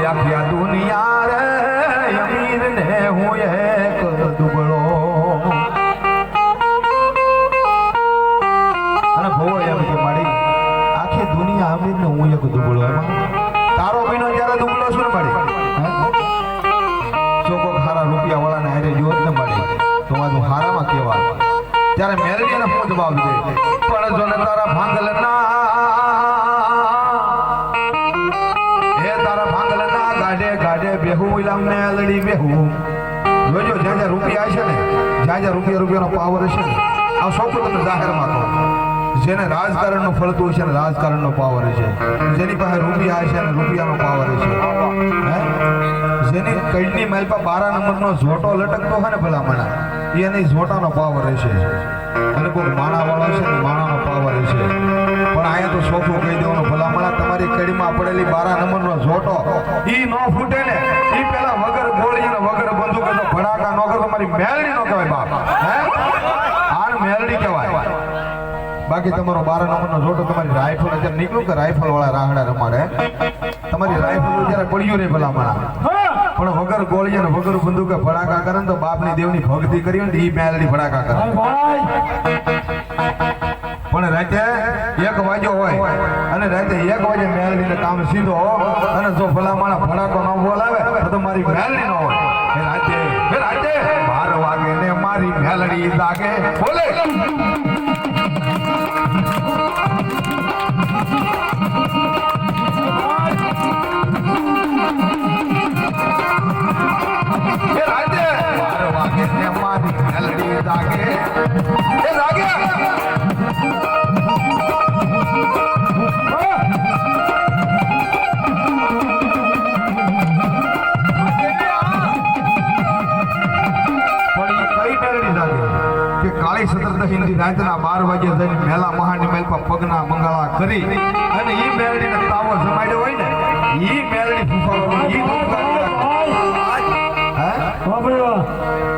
આખી દુનિયા રે અમીર ને હું એક દુબળો. અને ભવો એમ કે મારી, આખી દુનિયા અમીર ને હું એક દુબળો તારો મહિનો જયારે દુબળો શું ને મારી? ચોકો ખારા રૂપિયા વાળાને હારે જોત ને મારી, તો મારું હારામાં કેવા ત્યારે મેલડીને હું જવાબ દે. પણ જો ને તારા ભાંગલ ના બેહું ઇલામ ને લડી બેહું જોજો, જ્યાં જ્યાં રૂપિયા છે ને, જ્યાં જ્યાં રૂપિયા, રૂપિયાનો પાવર છે ને, આ સૌથી બધું જાહેરમાં કહો જેને રાજકારણનું ફળતું છે ને, રાજકારણનો પાવર છે જેની પાસે રૂપિયા છે ને, રૂપિયાનો પાવર છે જેની કઈની માઇલ પર બારા નંબરનો ઝોટો લટકતો હોય ને ભલામણા એ એની ઝોટાનો પાવર હશે. અને કોઈ માણા વાળો છે ને, માણાનો પાવર છે પણ અહીંયા તો સોફું કહી દેવાનું તમારી કડીમાં પડેલી બારા નંબરનો ઝોટો ઈ નો ફૂટે ને ઈ પેલા વગર ગોળી અને વગર બંદૂક નો ભડાકા નો કરો તમારી મેલડી નો કહેવાય બાપ. હે? આને મેલડી કહેવાય. બાકી તમારો બારા નંબરનો જોટો તમારી રાઇફલ અત્યારે નીકળું કે રાઇફલ વાળા રાહડા રમાડે? તમારી રાઇફલ અત્યારે પડ્યું નહીં ભલામણા. પણ વગર ગોળી અને વગર બંદૂકે ભડાકા કરે ને તો બાપની દેવની ભક્તિ કરી ને ઈ મેલડી ભડાકા કરે. પણ રાતે એક વાગ્યો હોય. અને રાતે એક વાગે મેલડીને કામ સીધો અને જો ભલામણા ભડાકો ન બોલાવે, તો મારી મેલડી ન હોય. રાતે રાતે, બાર વાગે ને મારી મેલડી લાગે બોલે. કાળી સતરદશીની રાતના બાર વાગે જઈને મેલા મહાની મેલ પર પગના મંગળા કરી અને ઈ મેળડીને તાવો જમાડ્યો હોય ને ફૂફાવાનો ઈ હે?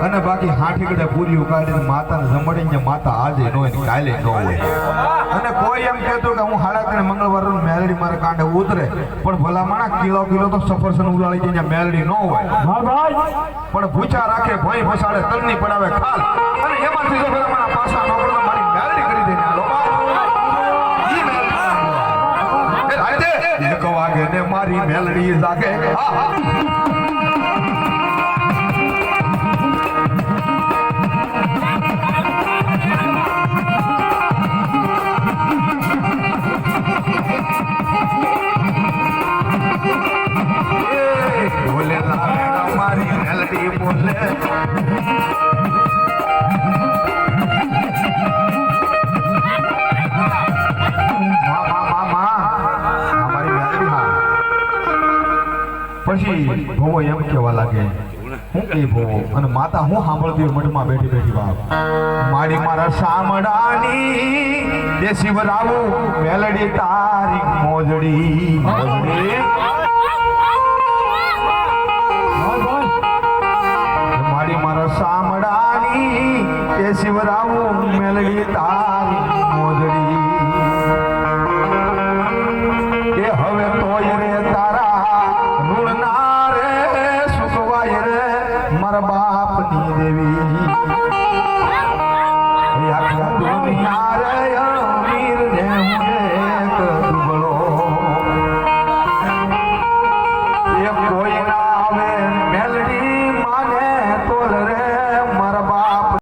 અને બાકી હાઠીકડે પૂરી ઉકાળીને માતાને જમાડીને માતા આજે નો કાલે નો હોય અને કોઈ એમ કહેતું કે હું હાડા ત્રણ મંગળવાર મેલડી મારા કાંડે ઉતરે પણ ભલામણા કિલો કિલો તો સફરસન ઉલાળી ત્યાં મેલડી ન હોય. પણ ભૂચા રાખે ભય ફસાડે તલની પડાવે ખાલ. અને એમાંથી જો ભલામણા પાછા નોકરો મારી મેલડી કરી દે હાલો. ઈ મેલડી એ રાયદે એક વાગે ને મારી મેલડી જાગે. હા હા. પછી ભોવો એમ કેવા લાગે. હું કે ભોવો? અને માતા હું સાંભળતી મઢમાં બેઠી બેઠી બાપ. મારી મારા સામડાની એ શિવરાવું, મેલડી તારી મોજડી. મારી મારા સામડાની કે શિવરાવું, મેલડી તારી મારા બાપની દેવી. આખા દુનિયા રે અમીર ને હું